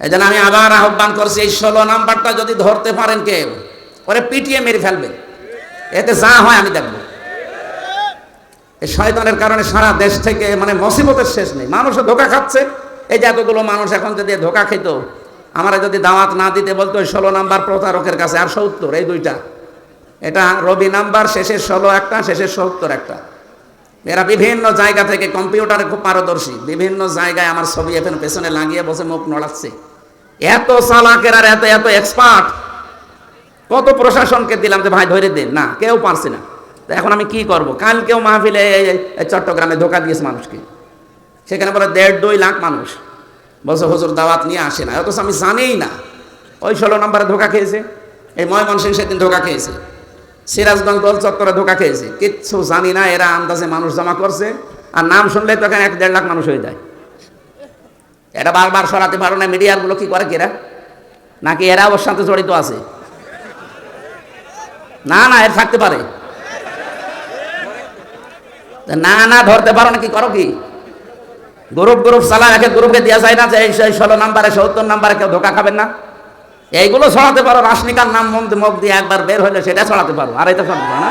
এই জন্য আমি আবার আহ্বান করছি, এই ষোলো নাম্বারটা যদি ধরতে পারেন কে? ওরে পিটিয়ে মেরে ফেলবেন এতে যা হয় আমি দেখব। এই শয়তানের কারণে সারা দেশ থেকে মানে মুসিবতের শেষ নেই। মানুষও ধোকা খাচ্ছে। এই যে এতগুলো মানুষ এখন যদি ধোকা খেত, আমরা যদি দাওয়াত না দিতে বলতো ষোলো নাম্বার প্রতারকের কাছে আর সত্তর, এই দুইটা। এটা রবি নাম্বার শেষের ষোলো একটা শেষের সত্তর একটা। এরা বিভিন্ন জায়গা থেকে কম্পিউটারে খুব পারদর্শী। বিভিন্ন জায়গায় আমার ছবি এখন পেছনে লাগিয়ে বসে মুখ নড়াচ্ছে। এত চালাকের আর এত এত এক্সপার্ট কত প্রশাসনকে দিলাম যে, ভাই, ধরে দিন না, কেউ পারছে না। এখন আমি কি করব? কালকেও মাহফিলে চট্টগ্রামে ধোকা দিয়েছে মানুষকে। সেখানে বলে, দেড় দুই লাখ মানুষ। বলছে, হুজুর, দাওয়াত নিয়ে আসে না। অথচ আমি জানিই না। ওই ষোলো নম্বরে ধোকা খেয়েছে। এই ময়মনসিং সেদিন ধোকা খেয়েছে। সিরাজগঞ্জ দল চত্বরে ধোকা খেয়েছে। কিচ্ছু জানি না, এরা আন্দাজে মানুষ জমা করছে। আর নাম শুনলে তো এখানে এক দেড় লাখ মানুষ হয়ে যায়। এটা বারবার সরাতে পারো না মিডিয়ারগুলো কি করে কেরা নাকি এরা ওর সাথে জড়িত আছে? না না, এর থাকতে পারে। না না, ধরতে পারো না, কি করো কি? গ্রুপ গ্রুপ চালা একে গ্রুপকে দেওয়া যায় না যে এই ষোলো নাম্বারে, সত্তর নাম্বারে কেউ ধোকা খাবেন না। এইগুলো ছড়াতে পারো রাসনিকার নাম মুখ দিয়ে একবার বের হলে সেটা ছড়াতে পারো, আর এটা ছড়াতে পারো না।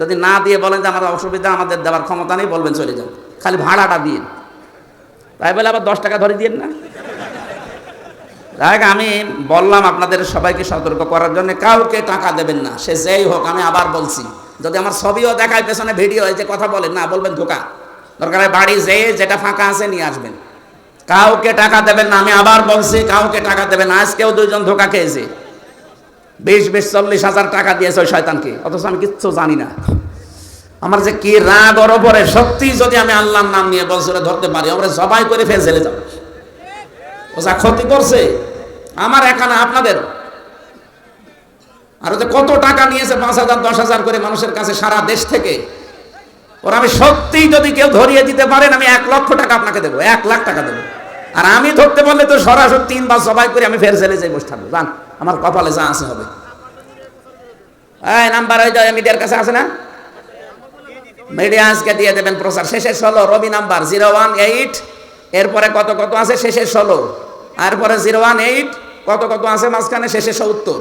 যদি না দিয়ে বলেন যে আমার অসুবিধা, আমাদের দেওয়ার ক্ষমতা নেই, বলবেন চলে যান। খালি ভাড়াটা দিন তাই বলে আবার দশ টাকা ধরে দিন না? দেখ আমি বললাম আপনাদের সবাইকে সতর্ক করার জন্য, কাউকে টাকা দেবেন না। সে যেই হোক, আমি আবার বলছি, যদি আমার ছবিও দেখায়, পেছনে ভিডিও যে কথা বলেন, না, বলবেন ধোকা। দরকার বাড়ি যেয়ে যেটা ফাঁকা আছে নিয়ে আসবেন। কাউকে টাকা দেবেন না, আমি আবার বলছি, কাউকে টাকা দেবেন আজকেও দুইজন ধোকা খেয়েছে। বিশ বিশ, চল্লিশ হাজার টাকা দিয়েছে ওই শয়তানকে। অথচ আমি কিচ্ছু জানি না। আমার যে কি রাগ ওপরে সত্যি যদি আমি আল্লাহর নাম নিয়ে বছরে ধরতে পারি, আমরা জবাই করে ফেল জেলে যাব। ও যা ক্ষতি করছে, আমার একা না আপনাদের। আর ও যে কত টাকা নিয়েছে, পাঁচ হাজার, দশ হাজার করে মানুষের কাছে সারা দেশ থেকে। ওর আমি সত্যিই যদি কেউ ধরিয়ে দিতে পারেন, আমি এক লক্ষ টাকা আপনাকে দেবো, এক লাখ টাকা দেবো। আর আমি ধরতে পারলে তো সরাসরি তিনবার সবাই করে আমি ফের জেলে যাই বসে থাকব জান আমার কপালে যা আছে হবে। এই, নাম্বার ওই মিডিয়ার কাছে আছে না? মিডিয়া আজকে দিয়ে দেবেন প্রচার। শেষে ষোলো, Robi number, zero one eight. এরপরে কত কত আছে? শেষে ষোলো। এরপরে জিরো ওয়ান এইট, কত কত আছে মাঝখানে? শেষে সত্তর।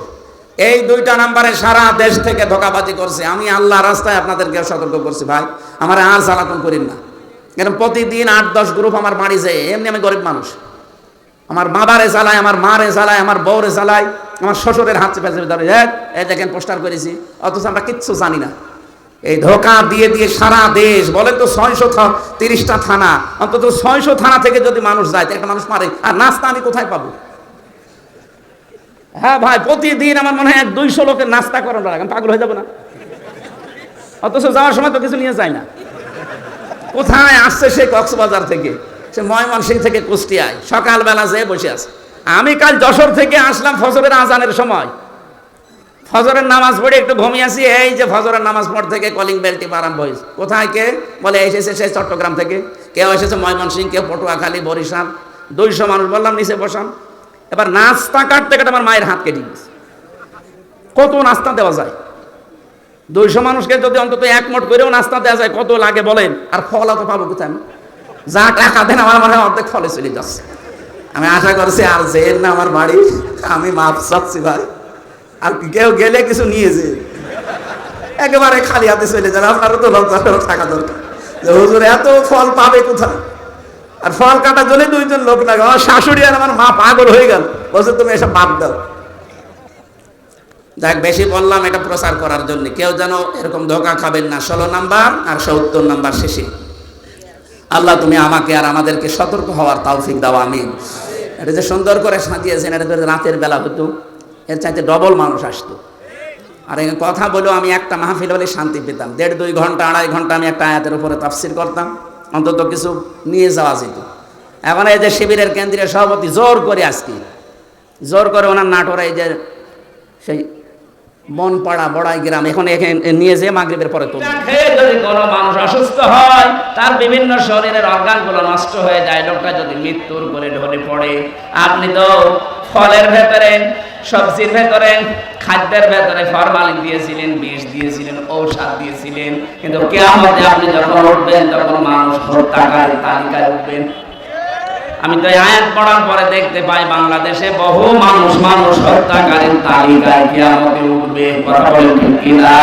এই দুইটা নাম্বারে সারা দেশ থেকে ধোকাবাজি করছে। আমি আল্লাহ রাস্তায় আপনাদেরকে সতর্ক করছি, ভাই। আমার আর জ্বালাতন করিন না। কেন প্রতিদিন আট, দশ গ্রুপ আমার বাড়ি যায়। এমনি আমি গরিব মানুষ। আমার বাবারে জ্বালায় আমার মারে জ্বালায় আমার বউরে জ্বালায় আমার শ্বশুরের হাত চেপে চেপে ধরে "এই, এই দেখেন পোস্টার করেছি অথচ আমরা কিচ্ছু জানি না। এই ধোকা দিয়ে দিয়ে সারা দেশ বলে তো ছয়শো তিরিশটা থানা অন্তত ছয়শো থানা থেকে যদি মানুষ যায় একটা মানুষ মারে আর নাস্তা আমি কোথায় পাবো? হ্যাঁ ভাই প্রতিদিন আমার মনে হয় এক দুইশো লোকের নাস্তা করানো লাগে আমি পাগল হয়ে যাব না। অথচ যাওয়ার সময় তো কিছু নিয়ে যায় না। কোথায় আসছে সে কক্সবাজার থেকে? সে ময়মনসিং থেকে কুষ্টিয়ায়, সকালবেলা যেয়ে বসে আছে। আমি কাল যশোর থেকে আসলাম ফজরের আজানের সময়। ফজরের নামাজ পড়ে একটু ঘুমিয়েছি এই যে ফজরের নামাজ পড় থেকে কলিং বেল টিপ আরম্ভ হয়েছে। কোথায় কে? বলে, এসেছে সে চট্টগ্রাম থেকে। কেউ এসেছে ময়মনসিং কেউ পটুয়াখালী বরিশাল। দুইশো মানুষ বললাম, নিচে বসান। এবার নাস্তা কাটতে কাটে আমার মায়ের হাত কেটে গেছে। কত নাস্তা দেওয়া যায়? দুইশো মানুষকে যদি অন্তত এক মোট করেও নাস্তা দেওয়া যায়, কত লাগে বলেন? আর ফল অত পাবো কোথায়? আমি যা টাকা দেন, আমার মনে হয় অর্ধেক ফলে চলে যাচ্ছে। আমি আশা করছি আর যেন না আমার বাড়ি, আমি মাপ চাচ্ছি ভাই। আর কেউ গেলে কিছু নিয়ে যে। একেবারে খালি হাতে চলে যান আপনারও তো লজ্জা থাকা দরকার। যে হুজুর, এত ফল পাবে কোথায়? আর ফল কাটার জন্য দুইজন লোক লাগে। আমার শাশুড়ি আর আমার মা পাগল হয়ে গেল। বলছে, তুমি এসব বাদ দাও। যাক, বেশি বললাম এটা প্রচার করার জন্য। কেউ যেন এরকম ধোকা খাবেন না। ষোলো নাম্বার আর সত্তর নাম্বার শেষে। আল্লাহ, তুমি আমাকে আর আমাদেরকে সতর্ক হওয়ার তাওফিক দাও আমি এটা যে সুন্দর করে সাঁতিয়েছেন এটা রাতের বেলা হতো, এর চাইতে ডবল মানুষ আসতো। আর এই কথা বলেও আমি একটা মাহফিল হলে শান্তি পেতাম। দেড়, দুই ঘণ্টা, আড়াই ঘণ্টা আমি একটা আয়াতের উপরে তাফসির করতাম, অন্তত কিছু নিয়ে যাওয়া যেত। এখন এই যে শিবিরের কেন্দ্রীয় সভাপতি জোর করে আজকে, জোর করে ওনার নাটোর এই যে সেই বনপাড়া, বড়াই গ্রাম, এখন নিয়ে যেয়ে মাগরিবের পরে তুলবে যদি কোনো মানুষ অসুস্থ হয়, তার বিভিন্ন শরীরের অর্গানগুলো নষ্ট হয়ে যায়, লোকটা যদি মৃত্যুর করে ঢলে পড়ে, আপনি তো ফলের ভেতরে, সবজির ভেতরে, খাদ্যের ভেতরে ফরমালিন দিয়েছিলেন, বিষ দিয়েছিলেন, ঔষধ দিয়েছিলেন, কিন্তু কেয়ামতে আপনি যখন উঠবেন, তখন মানুষ হত্যাকারীর তালিকায় উঠবেন। আমি তো আয়াত পড়ার পরে দেখতে পাই বাংলাদেশে বহু মানুষ মানুষ হত্যাকারীর তালিকায় কিয়ামতে উঠবে কথা বলেন ঠিক কিনা?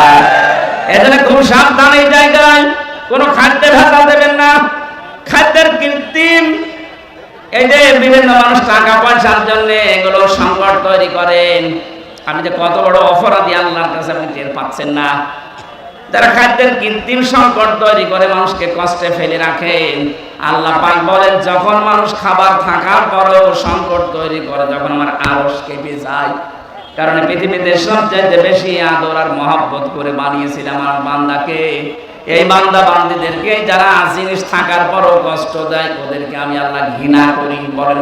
এজন্য খুব সাবধান এই জায়গায় কোনো খাদ্যে ভেজাল দেবেন না। খাদ্যের কৃত্রিম এই যে বিভিন্ন মানুষ টাকা পয়সার জন্য এগুলো সংকট তৈরি করেন। আমি যে কত বড় অপরাধী আল্লাহর কাছে আপনি টের পাচ্ছেন না। যারা খাদ্যের কৃত্রিম সংকট তৈরি করে, মানুষকে কষ্টে ফেলে রাখেন আল্লাহ পাক বলেন, যখন মানুষ খাবার থাকার পরেও সংকট তৈরি করে, যখন আমার আরস কেঁপে যায়। কারণ পৃথিবীতে সবচেয়ে বেশি আদর আর মহব্বত করে বানিয়েছিলাম আমার বান্দাকে। এই বান্দা বান্দিদেরকে যারা জিনিস থাকার পরও কষ্ট দেয়, ওদেরকে আমি আল্লাহ ঘৃণা করি। বলেন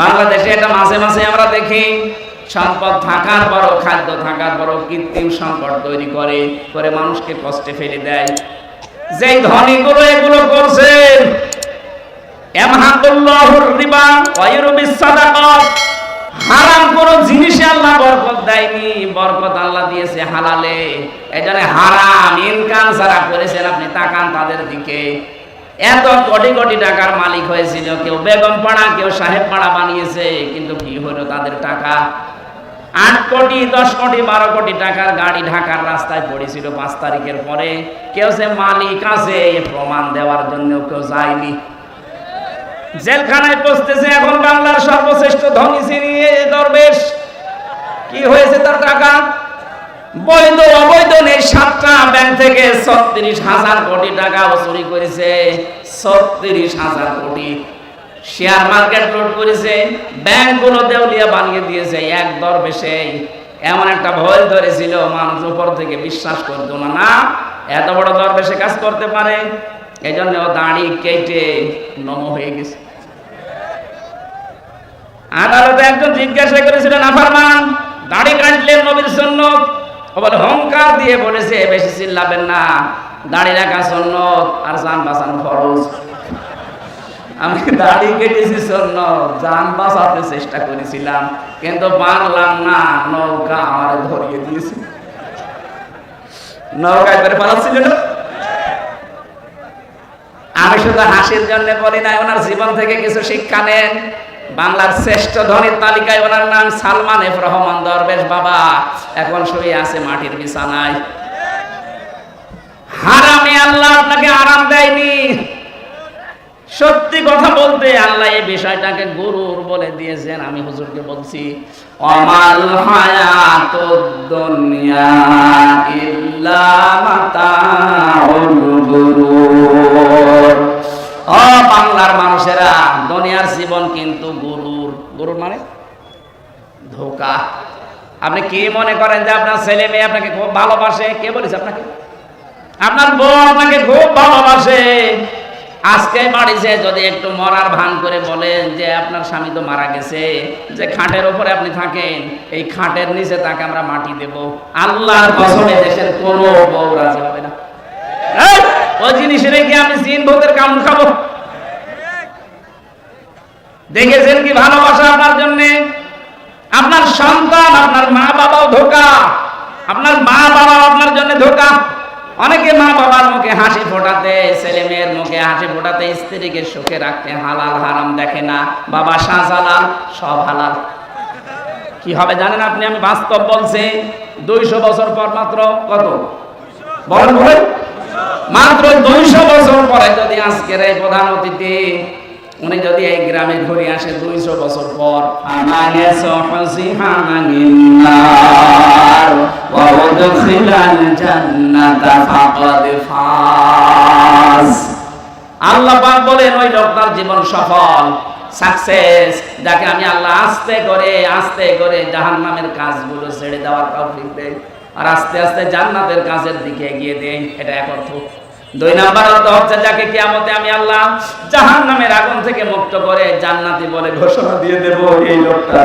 বাংলাদেশে এটা মাঝে মাঝে আমরা দেখি সম্পদ থাকার পরও, খাদ্য থাকার পরও কৃত্রিম সংকট তৈরি করে করে মানুষকে কষ্টে ফেলে দেয়। ধনীগুলো এগুলো যারা আপনি তাদের দিকে। এত কোটি কোটি টাকার মালিক হয়েছিল, কেউ বেগম পাড়া, কেউ সাহেব পাড়া বানিয়েছে, কিন্তু কি হলো তাদের টাকা? আট কোটি, দশ কোটি, বারো কোটি টাকার গাড়ি ঢাকার রাস্তায় পড়েছিল পাঁচ তারিখের পরে। কেউ সে মালিক আছে প্রমাণ দেওয়ার জন্য কেউ যায়নি। জেলখানায় পৌঁছতেছে এখন বাংলার সর্বশ্রেষ্ঠ ধনী শ্রেণি দরবেশ। কি হয়েছে তার টাকা? বৈধ, অবৈধ নেই, সাতটা ব্যাংক থেকে ছত্রিশ হাজার কোটি টাকা চুরি করেছে। ছত্রিশ হাজার কোটি শেয়ার মার্কেট লুট করেছে, ব্যাংকগুলো দেউলিয়া বানিয়ে দিয়েছে, এক দরবেশে। এমন একটা ভয় ধরেছিল, মানুষ উপর থেকে বিশ্বাস করতো না না, এত বড় দরবেশে কাজ করতে পারে। এই জন্য দাড়ি কেটে নম হয়ে গেছে। আদালতে একজন জিজ্ঞাসা করেছিলেন আফারমান দাড়ি কাটলেন নবীর জন্য বলে হংকার দিয়ে বলেছে, বেশি চিল্লাবেন না, দাড়ি রাখা সন্ন্যত আর জান বাঁচানো ফরজ। আমি দাড়ি কেটেছি শূন্য যান বাঁচাতে চেষ্টা করেছিলাম, কিন্তু পারলাম না, নৌকা আমার ধরিয়ে দিয়েছে। পালাচ্ছিল আমি শুধু হাসির জন্য বলি না ওনার জীবন থেকে কিছু শিক্ষা নেন। বাংলার শ্রেষ্ঠ ধনীর তালিকায় ওনার নাম সালমান এফ রহমান দরবেশ বাবা, এখন শুয়ে আছে মাটির বিছানায়। আল্লাহ সত্যি কথা বলতে আল্লাহ এই বিষয়টাকে গুরুর বলে দিয়েছেন, আমি হুজুরকে বলছি, অমাল হায়াতুদ দুনিয়া ইল্লা মাতাউল গুরুর। ও বাংলার মানুষেরা, দুনিয়ার জীবন কিন্তু গুরুর। গুরুর মানে? ধোকা। আপনি কি মনে করেন যে আপনার ছেলে মেয়ে আপনাকে খুব ভালোবাসে? কে বলেছে আপনাকে? আপনার বউ আপনাকে খুব ভালোবাসে। আজকে বাড়িছে যদি একটু মরার ভান করে বলেন যে আপনার স্বামী তো মারা গেছে, যে খাটের উপরে আপনি থাকেন, এই খাটের নিচে তাকে আমরা মাটি দেব। আল্লাহর কসমে দেশের কোনো বউ রাজি হবে না। ওই জিনিস রেখে আমি জিন ভূতের কাম খাব। দেখেছেন কি ভালোবাসা আপনার জন্য? আপনার সন্তান, আপনার মা বাবাও ধোকা। আপনার মা বাবা আপনার জন্য ধোকা। অনেকে মা বাবার মুখে হাসি ফোটাতে, ছেলে মেয়ের মুখে হাসি ফোটাতে, স্ত্রীকে সুখে রাখতে হালাল, হারাম দেখে না। বাবা শাহজালাল, সব হালাল। কি হবে জানেন আপনি? আমি বাস্তব বলছি, দুইশো বছর পর মাত্র কত? বলেন মাত্র দুইশো বছর পরে যদি আজকের এই প্রধান অতিথি উনি যদি এই গ্রামে ঘুরে আসে দুইশো বছর পর আল্লাহ পাক বলেন, ওই লোকটার জীবন সফল সাকসেস যাকে আমি আল্লাহ আস্তে করে আস্তে করে জাহান্নামের কাজগুলো ছেড়ে দেওয়ার আর আস্তে আস্তে জান্নাতের কাজের দিকে এগিয়ে দেয়। এটা এক অর্থ দুই নাম্বার অর্থ হচ্ছে যাকে কিয়ামতে আমি আল্লাহ জাহান্নামের আগুন থেকে মুক্ত করে জান্নাতি বলে ঘোষণা দিয়ে দেবো, এই লোকটা